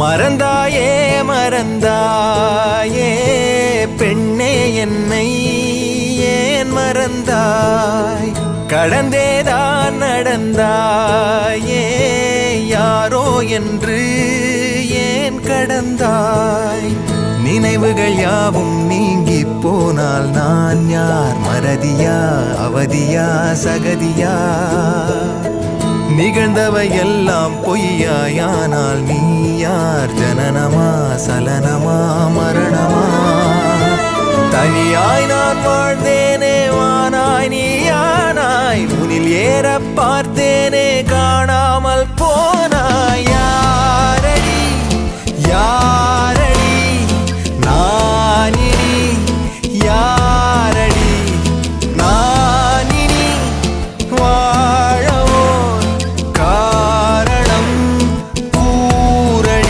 மறந்தாயே மறந்தாயே பெண்ணே என்னை ஏன் மறந்தாய்? கடந்தேதான் நடந்தாயே யாரோ என்று ஏன் கடந்தாய்? நினைவுகள் யாவும் நீங்கி போனால் நான் யார்? மறதியா அவதியா சகதியா? நிகழ்ந்தவை எல்லாம் பொய்யாயானால் நீ சலனமா மரணமா? தனியாய் நான் வாழ்ந்தேனே வானாய் நீயானாய் முனில் ஏற பார்த்தேனே காண